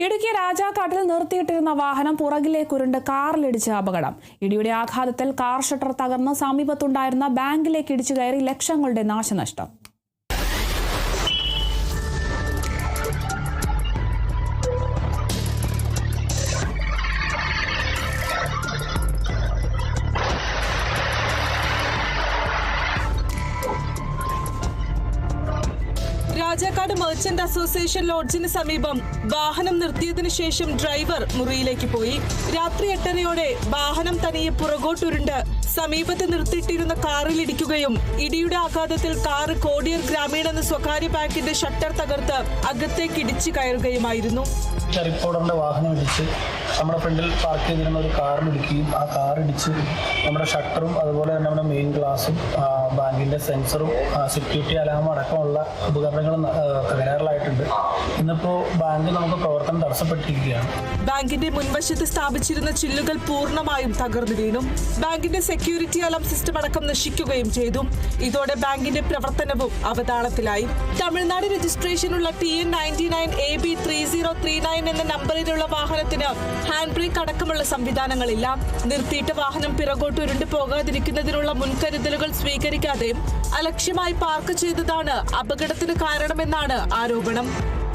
ഇടുക്കി രാജാക്കാട്ടിൽ നിർത്തിയിട്ടിരുന്ന വാഹനം പുറകിലേക്കുരുണ്ട് കാറിലിടിച്ച് അപകടം. ഇടിയുടെ ആഘാതത്തിൽ കാർ ഷട്ടർ തകർന്ന് സമീപത്തുണ്ടായിരുന്ന ബാങ്കിലേക്ക് ഇടിച്ചു കയറി ലക്ഷങ്ങളുടെ നാശനഷ്ടം. രാജാക്കാട് മെർച്ചന്റ് അസോസിയേഷൻ ലോഡ്ജിന് സമീപം വാഹനം നിർത്തിയതിനു ശേഷം ഡ്രൈവർ മുറിയിലേക്ക് പോയി. രാത്രി എട്ടരയോടെ വാഹനം തനിയെ പുറകോട്ടുരുണ്ട്. സമീപത്ത് നിർത്തിയിട്ടിരുന്ന കാറിൽ ഇടിക്കുകയും ഇടിയുടെ ആഘാതത്തിൽ കാർ കോടിയർ ഗ്രാമീൺ എന്ന സ്വകാര്യ ബാങ്കിന്റെ ഷട്ടർ തകർത്ത് അകത്തേക്ക് ഇടിച്ചു കയറുകയുമായിരുന്നു. റിപ്പോർട്ടറിന്റെ വാഹനം നമ്മുടെ ഫ്രണ്ടിൽ പാർക്ക് ചെയ്തിരുന്ന ഒരു കാർ ഇടിക്കുകയും ആ കാർ ഇടിച്ച് നമ്മുടെ ഷട്ടറും അതുപോലെ തന്നെ നമ്മുടെ മെയിൻ ഗ്ലാസും ബാങ്കിന്റെ സെൻസറും സെക്യൂരിറ്റി അലാമും അടക്കമുള്ള ഉപകരണങ്ങളും തകരാറിലായിട്ടുണ്ട്. ഇന്നിപ്പോൾ ബാങ്ക് നമുക്ക് പ്രവർത്തനം തടസ്സപ്പെട്ടിരിക്കുകയാണ്. ബാങ്കിന്റെ മുൻവശത്ത് സ്ഥാപിച്ചിരുന്ന ചില്ലുകൾ പൂർണമായും തകർന്നു വീണു. ബാങ്കിന്റെ സെക്യൂരിറ്റി അലാം സിസ്റ്റം അടക്കം നശിക്കുകയും ചെയ്തു. ഇതോടെ ബാങ്കിന്റെ പ്രവർത്തനവും അവതാളത്തിലായി. Tamil Nadu രജിസ്ട്രേഷനുള്ള T N ninety nine A B three zero three nine എന്ന നമ്പറിലുള്ള വാഹനത്തിന് ഹാൻഡ് ബ്രേക്ക് അടക്കമുള്ള സംവിധാനങ്ങളില്ല. നിർത്തിയിട്ട് വാഹനം പിറകോട്ട് ഉരുണ്ടു പോകാതിരിക്കുന്നതിനുള്ള മുൻകരുതലുകൾ സ്വീകരിക്കാതെ അലക്ഷ്യമായി പാർക്ക് ചെയ്തതാണ് അപകടത്തിന് കാരണമെന്നാണ് ആരോപണം.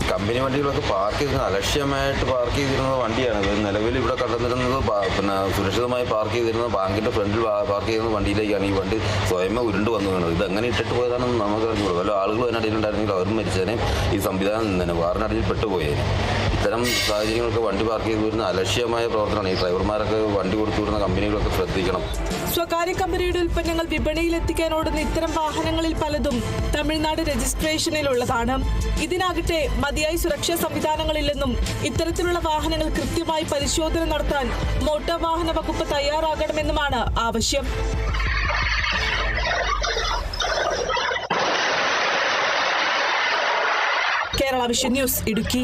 കമ്പനി വണ്ടികളൊക്കെ പാർക്ക് ചെയ്തിരുന്നത് അലക്ഷ്യമായിട്ട് പാർക്ക് ചെയ്തിരുന്ന വണ്ടിയാണ്. നിലവിൽ ഇവിടെ കടന്നിരുന്നത് പിന്നെ സുരക്ഷിതമായി പാർക്ക് ചെയ്തിരുന്ന ബാങ്കിന്റെ ഫ്രണ്ടിൽ പാർക്ക് ചെയ്യുന്ന വണ്ടിയിലേക്കാണ്. ഈ വണ്ടി സ്വയമേ ഉരുണ്ട് വന്നു വീണത് ഇത് അങ്ങനെ ഇട്ടിട്ട് പോയതാണെന്ന് നമുക്ക് അറിഞ്ഞൂടാ വല്ല ആളുകൾ അതിനടിയിലുണ്ടായിരുന്നെങ്കിൽ അവരും മരിച്ചേനെ. ഈ സംവിധാനം നിന്നേനെ വാറിനടിയിൽ പെട്ടുപോയേനെ. ഇത്തരം സാഹചര്യങ്ങളൊക്കെ വണ്ടി പാർക്ക് ചെയ്ത് വരുന്ന അലക്ഷ്യമായ പ്രവർത്തനമാണ് ഈ ഡ്രൈവർമാരൊക്കെ വണ്ടി കൊടുത്തു വിടുന്ന കമ്പനികളൊക്കെ ശ്രദ്ധിക്കണം. സ്വകാര്യ കമ്പനിയുടെ ഉൽപ്പന്നങ്ങൾ വിപണിയിൽ എത്തിക്കാൻ ഓടുന്ന ഇത്തരം വാഹനങ്ങളിൽ പലതും തമിഴ്നാട് രജിസ്ട്രേഷനിലുള്ളതാണ്. ഇതിനാകട്ടെ മതിയായ സുരക്ഷാ സംവിധാനങ്ങളില്ലെന്നും ഇത്തരത്തിലുള്ള വാഹനങ്ങൾ കൃത്യമായി പരിശോധന നടത്താൻ മോട്ടോർ വാഹന വകുപ്പ് തയ്യാറാകണമെന്നുമാണ് ആവശ്യം. Kerala vision news Idukki.